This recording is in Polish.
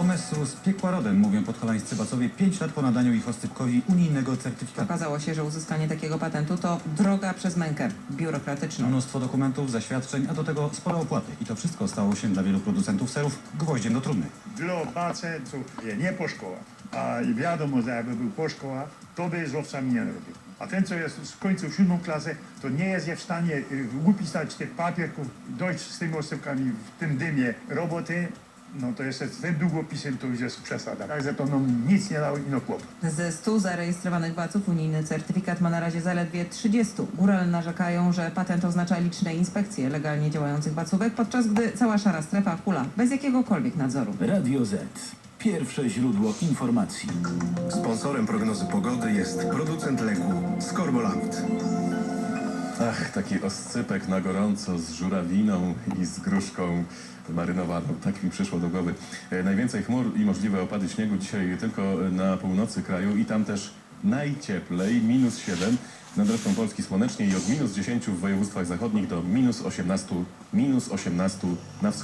Pomysł z piekła rodem, mówią podhalańscy bacowie, 5 lat po nadaniu ich oscypkowi unijnego certyfikatu. Okazało się, że uzyskanie takiego patentu to droga przez mękę biurokratyczną. Mnóstwo dokumentów, zaświadczeń, a do tego spore opłaty. I to wszystko stało się dla wielu producentów serów gwoździem do trumny. Dla pacjentów je nie po szkołach. A i wiadomo, że jakby był po szkołach, to by z owcami nie robił. A ten, co jest skończył siódmą klasę, to nie jest je w stanie y, upisać tych papierków, dojść z tymi osypkami w tym dymie roboty, no to jeszcze z tym długopisem to już jest przesada. Także to nam nic nie dało i no kłopot. Ze 100 zarejestrowanych baców unijny certyfikat ma na razie zaledwie 30. Górale narzekają, że patent oznacza liczne inspekcje legalnie działających bacówek, podczas gdy cała szara strefa hula bez jakiegokolwiek nadzoru. Radio Z. Pierwsze źródło informacji. Sponsorem prognozy pogody jest producent leku Scorboland. Taki oscypek na gorąco z żurawiną i z gruszką marynowaną. Tak mi przyszło do głowy. E, najwięcej chmur i możliwe opady śniegu dzisiaj tylko na północy kraju i tam też najcieplej, minus 7 nad resztą Polski słonecznie i od minus 10 w województwach zachodnich do minus 18, minus 18 na wschodzie.